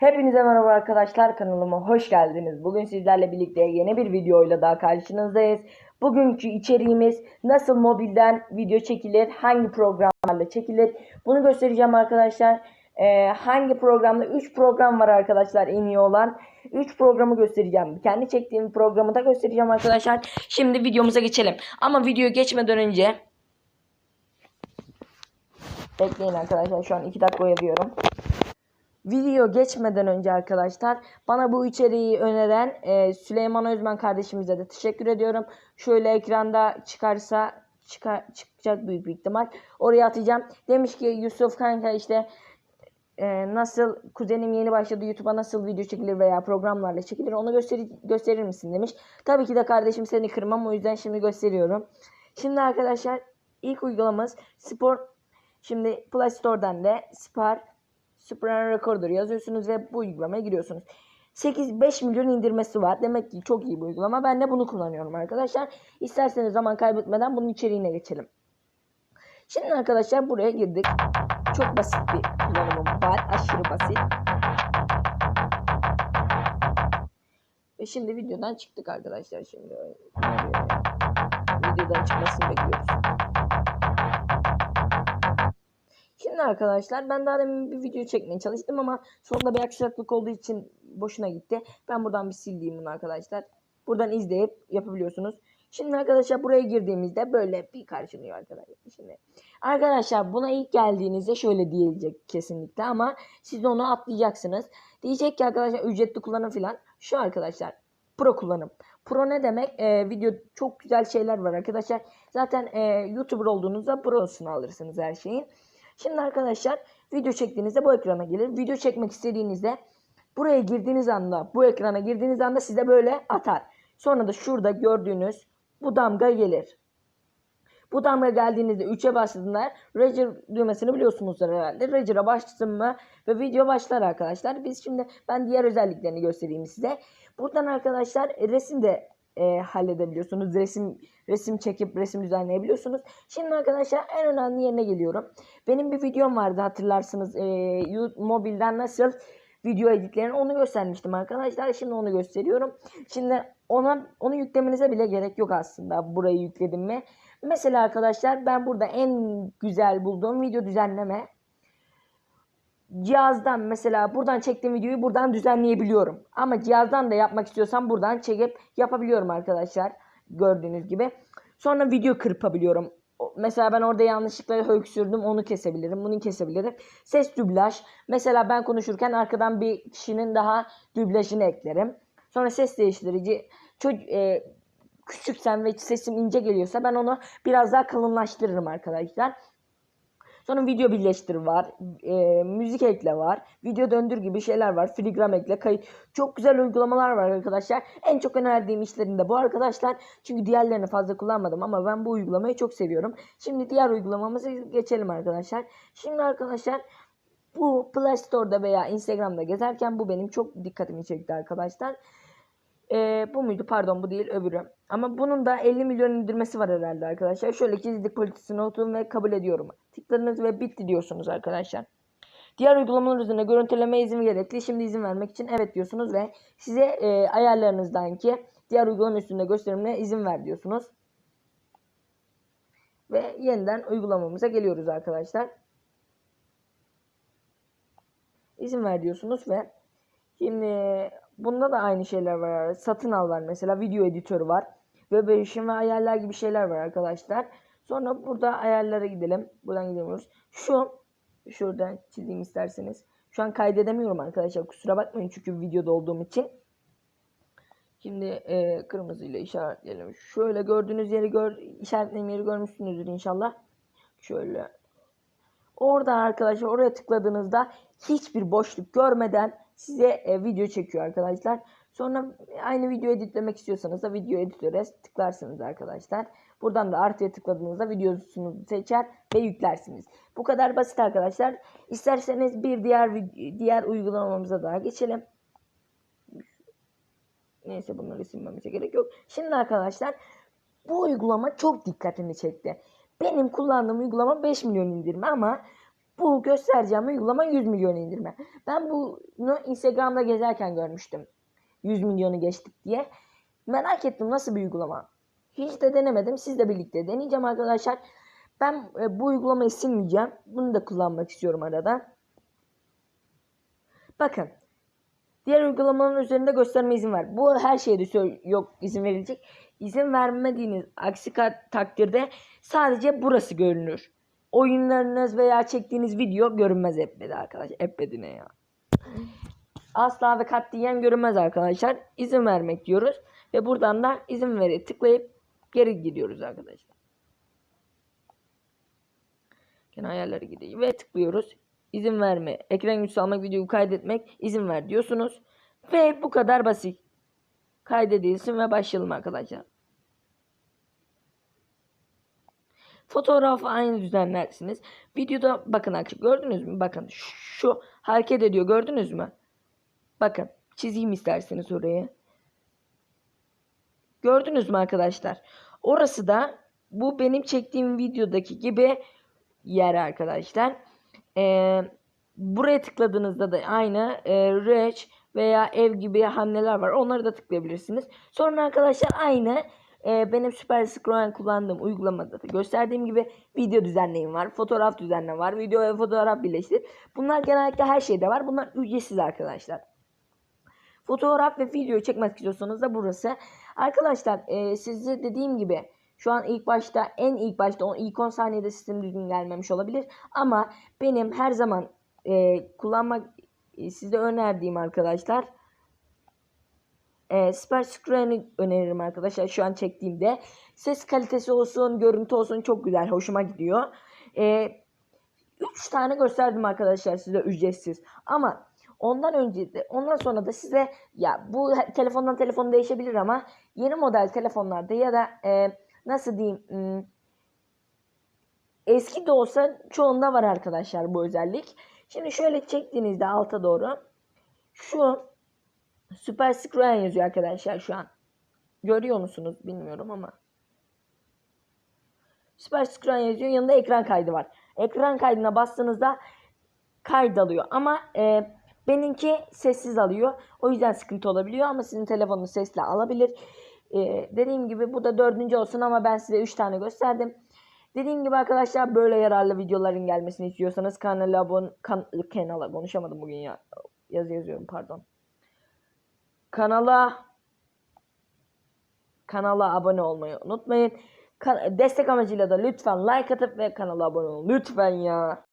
Hepinize merhaba arkadaşlar kanalıma hoş geldiniz. Bugün sizlerle birlikte yeni bir videoyla daha karşınızdayız. Bugünkü içeriğimiz nasıl mobilden video çekilir, hangi programlarla çekilir bunu göstereceğim arkadaşlar. Ee, hangi programda 3 program var arkadaşlar en iyi olan. 3 programı göstereceğim. Kendi çektiğim programı da göstereceğim arkadaşlar. Şimdi videomuza geçelim. Ama videoya geçmeden önce Bekleyin arkadaşlar şu an 2 dakika oynuyorum. Video geçmeden önce arkadaşlar bana bu içeriği öneren e, Süleyman Özmen kardeşimize de teşekkür ediyorum. Şöyle ekranda çıkarsa çıkar, çıkacak büyük bir ihtimal. Oraya atacağım. Demiş ki Yusuf kanka işte e, nasıl kuzenim yeni başladı YouTube'a nasıl video çekilir veya programlarla çekilir onu gösterir, gösterir misin demiş. Tabii ki de kardeşim seni kırmam o yüzden şimdi gösteriyorum. Şimdi arkadaşlar ilk uygulamamız spor Şimdi Play Store'dan da Spar Super Recorder yazıyorsunuz ve bu uygulamaya giriyorsunuz. 8-5 milyon indirmesi var. Demek ki çok iyi bir uygulama. Ben de bunu kullanıyorum arkadaşlar. İsterseniz zaman kaybetmeden bunun içeriğine geçelim. Şimdi arkadaşlar buraya girdik. Çok basit bir kullanımı var. Aşırı basit. Ve şimdi videodan çıktık arkadaşlar. Şimdi videodan çıkmasını bekliyoruz. Şimdi arkadaşlar ben daha demin bir video çekmeye çalıştım ama sonunda bir aksaklık olduğu için boşuna gitti. Ben buradan bir sildiğim bunu arkadaşlar. Buradan izleyip yapabiliyorsunuz. Şimdi arkadaşlar buraya girdiğimizde böyle bir karşılıyor arkadaşlar. Şimdi arkadaşlar buna ilk geldiğinizde şöyle diyecek kesinlikle ama siz onu atlayacaksınız. Diyecek ki arkadaşlar ücretli kullanım falan. Şu arkadaşlar pro kullanım. Pro ne demek? Ee, video çok güzel şeyler var arkadaşlar. Zaten e, YouTuber olduğunuzda prosunu alırsınız her şeyin. Şimdi arkadaşlar video çektiğinizde bu ekrana gelir. Video çekmek istediğinizde buraya girdiğiniz anda bu ekrana girdiğiniz anda size böyle atar. Sonra da şurada gördüğünüz bu damga gelir. Bu damga geldiğinizde 3'e bastığında Register düğmesini biliyorsunuzdur herhalde. Register'a bastım mı ve video başlar arkadaşlar. Biz şimdi ben diğer özelliklerini göstereyim size. Buradan arkadaşlar resim de e, halledebiliyorsunuz. Resim resim çekip resim düzenleyebiliyorsunuz. Şimdi arkadaşlar en önemli yerine geliyorum. Benim bir videom vardı hatırlarsınız. E, mobilden nasıl video editlerini onu göstermiştim arkadaşlar. Şimdi onu gösteriyorum. Şimdi ona onu yüklemenize bile gerek yok aslında. Burayı yükledim mi? Mesela arkadaşlar ben burada en güzel bulduğum video düzenleme cihazdan mesela buradan çektiğim videoyu buradan düzenleyebiliyorum. Ama cihazdan da yapmak istiyorsam buradan çekip yapabiliyorum arkadaşlar. Gördüğünüz gibi. Sonra video kırpabiliyorum. Mesela ben orada yanlışlıkla höksürdüm onu kesebilirim. Bunu kesebilirim. Ses dublaj. Mesela ben konuşurken arkadan bir kişinin daha dublajını eklerim. Sonra ses değiştirici. Çocuk, e, küçüksem ve sesim ince geliyorsa ben onu biraz daha kalınlaştırırım arkadaşlar. Sonra video birleştir var. E, müzik ekle var. Video döndür gibi şeyler var. Filigram ekle. Kayıt. Çok güzel uygulamalar var arkadaşlar. En çok önerdiğim işlerinde bu arkadaşlar. Çünkü diğerlerini fazla kullanmadım ama ben bu uygulamayı çok seviyorum. Şimdi diğer uygulamamıza geçelim arkadaşlar. Şimdi arkadaşlar bu Play Store'da veya Instagram'da gezerken bu benim çok dikkatimi çekti arkadaşlar. Ee, bu muydu? Pardon bu değil öbürü. Ama bunun da 50 milyon indirmesi var herhalde arkadaşlar. Şöyle gizlilik politikasını oturun ve kabul ediyorum. Tıkladınız ve bitti diyorsunuz arkadaşlar. Diğer uygulamalar üzerine görüntüleme izin gerekli. Şimdi izin vermek için evet diyorsunuz ve size e, ayarlarınızdan diğer uygulama üstünde gösterimine izin ver diyorsunuz. Ve yeniden uygulamamıza geliyoruz arkadaşlar. İzin ver diyorsunuz ve şimdi bunda da aynı şeyler var. Satın al var mesela video editörü var. Web erişim ve ayarlar gibi şeyler var arkadaşlar. Sonra burada ayarlara gidelim. Buradan gidemiyoruz. Şu şuradan çizeyim isterseniz. Şu an kaydedemiyorum arkadaşlar. Kusura bakmayın çünkü videoda olduğum için. Şimdi e, kırmızıyla işaretleyelim. Şöyle gördüğünüz yeri gör, işaretlediğim yeri görmüşsünüzdür inşallah. Şöyle. Orada arkadaşlar oraya tıkladığınızda hiçbir boşluk görmeden size e, video çekiyor arkadaşlar. Sonra aynı video editlemek istiyorsanız da video editöre tıklarsınız arkadaşlar. Buradan da artıya tıkladığınızda videosunu seçer ve yüklersiniz. Bu kadar basit arkadaşlar. İsterseniz bir diğer diğer uygulamamıza daha geçelim. Neyse bunları silmemize gerek yok. Şimdi arkadaşlar bu uygulama çok dikkatimi çekti. Benim kullandığım uygulama 5 milyon indirme ama Bu göstereceğim uygulama 100 milyon indirme. Ben bunu Instagram'da gezerken görmüştüm. 100 milyonu geçtik diye. Merak ettim nasıl bir uygulama. Hiç de denemedim. Sizle birlikte deneyeceğim arkadaşlar. Ben e, bu uygulamayı silmeyeceğim. Bunu da kullanmak istiyorum arada. Bakın. Diğer uygulamanın üzerinde gösterme izin var. Bu her şeyde yok izin verilecek. İzin vermediğiniz aksi takdirde sadece burası görünür. Oyunlarınız veya çektiğiniz video görünmez etmedi arkadaşlar. Etmedi ne ya. Asla ve katiyen görünmez arkadaşlar. İzin vermek diyoruz. Ve buradan da izin veri tıklayıp geri gidiyoruz arkadaşlar. Gene ayarları gideyim ve tıklıyoruz. İzin verme. Ekran görüntüsü almak, videoyu kaydetmek, izin ver diyorsunuz. Ve bu kadar basit. Kaydedilsin ve başlayalım arkadaşlar. Fotoğrafı aynı düzenlersiniz. Videoda bakın arkadaşlar gördünüz mü? Bakın şu hareket ediyor gördünüz mü? Bakın çizeyim isterseniz oraya. Gördünüz mü arkadaşlar? Orası da bu benim çektiğim videodaki gibi yer arkadaşlar. Ee, buraya tıkladığınızda da aynı e, reç veya ev gibi hamleler var. Onları da tıklayabilirsiniz. Sonra arkadaşlar aynı e, benim Super Scroll kullandığım uygulamada da gösterdiğim gibi video düzenleyim var. Fotoğraf düzenleme var. Video ve fotoğraf birleştir. Bunlar genellikle her şeyde var. Bunlar ücretsiz arkadaşlar. Fotoğraf ve video çekmek istiyorsanız da burası. Arkadaşlar e, size dediğim gibi şu an ilk başta en ilk başta on, ilk 10 saniyede sistem düzgün gelmemiş olabilir. Ama benim her zaman e, kullanmak e, size önerdiğim arkadaşlar e, Super Screen'i öneririm arkadaşlar şu an çektiğimde. Ses kalitesi olsun, görüntü olsun çok güzel, hoşuma gidiyor. E, 3 tane gösterdim arkadaşlar size ücretsiz. Ama ondan önce de ondan sonra da size ya bu telefondan telefon değişebilir ama yeni model telefonlarda ya da e, nasıl diyeyim hmm, eski de olsa çoğunda var arkadaşlar bu özellik. Şimdi şöyle çektiğinizde alta doğru şu Super Screen yazıyor arkadaşlar şu an. Görüyor musunuz bilmiyorum ama. Super Screen yazıyor. Yanında ekran kaydı var. Ekran kaydına bastığınızda kayıt alıyor. Ama e, benimki sessiz alıyor. O yüzden sıkıntı olabiliyor ama sizin telefonunuz sesle alabilir. E, dediğim gibi bu da dördüncü olsun ama ben size üç tane gösterdim. Dediğim gibi arkadaşlar böyle yararlı videoların gelmesini istiyorsanız kanala abone kan, kanala konuşamadım bugün ya. Yazı yazıyorum pardon. Kanala kanala abone olmayı unutmayın. Kan- destek amacıyla da lütfen like atıp ve kanala abone olun. Lütfen ya.